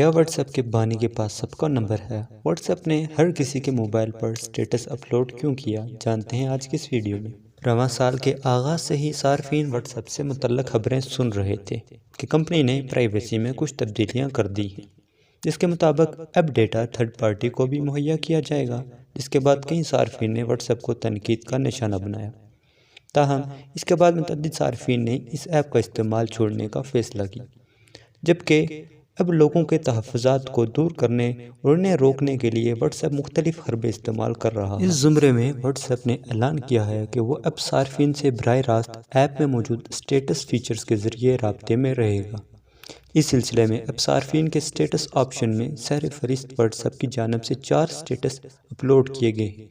کیا what's app کے بانی کے پاس سب کا نمبر ہے؟ واٹس ایپ نے ہر کسی کے موبائل پر سٹیٹس اپلوڈ کیوں کیا؟ جانتے ہیں آج کی اس ویڈیو میں؟ رواں سال کے آغاز سے ہی صارفین واٹس ایپ سے متعلق خبریں سن رہے تھے کہ کمپنی نے پرائیویسی میں کچھ تبدیلیاں کر دی ہیں۔ جس کے مطابق اب ڈیٹا تھرڈ پارٹی کو بھی مہیا کیا جائے گا، جس کے بعد کئی صارفین نے واٹس ایپ کو تنقید کا نشانہ بنایا۔ تاہم، اس کے بعد متعدد صارفین نے اس ایپ کا استعمال چھوڑنے کا فیصلہ کیا۔ جبکہ اب لوگوں کے تحفظات کو دور کرنے اور انہیں روکنے کے لیے واٹس ایپ مختلف حربے استعمال کر رہا ہے۔ اس زمرے میں واٹس ایپ نے اعلان کیا ہے کہ وہ اب صارفین سے براہ راست ایپ میں موجود سٹیٹس فیچرز کے ذریعے رابطے میں رہے گا۔ اس سلسلے میں اب صارفین کے سٹیٹس آپشن میں سیر فہرست واٹس ایپ کی جانب سے چار سٹیٹس اپلوڈ کیے گئے ہیں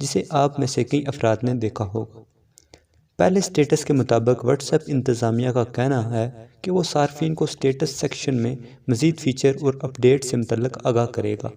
جسے آپ میں سے کئی افراد نے دیکھا ہوگا۔ پہلے سٹیٹس کے مطابق واٹس ایپ انتظامیہ کا کہنا ہے کہ وہ صارفین کو سٹیٹس سیکشن میں مزید فیچر اور اپڈیٹ سے متعلق آگاہ کرے گا۔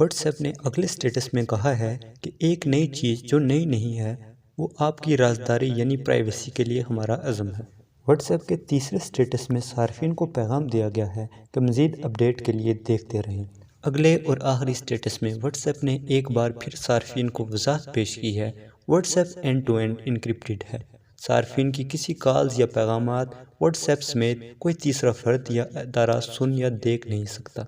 واٹس ایپ نے اگلے سٹیٹس میں کہا ہے کہ ایک نئی چیز جو نئی نہیں ہے، وہ آپ کی رازداری یعنی پرائیویسی کے لیے ہمارا عزم ہے۔ واٹس ایپ کے تیسرے سٹیٹس میں صارفین کو پیغام دیا گیا ہے کہ مزید اپڈیٹ کے لیے دیکھتے رہیں۔ اگلے اور آخری سٹیٹس میں واٹس ایپ نے ایک بار پھر صارفین کو وضاحت پیش کی ہے۔ WhatsApp end to end encrypted ہے۔ صارفین کی کسی کالز یا پیغامات واٹس ایپ سمیت کوئی تیسرا فرد یا ادارہ سن یا دیکھ نہیں سکتا۔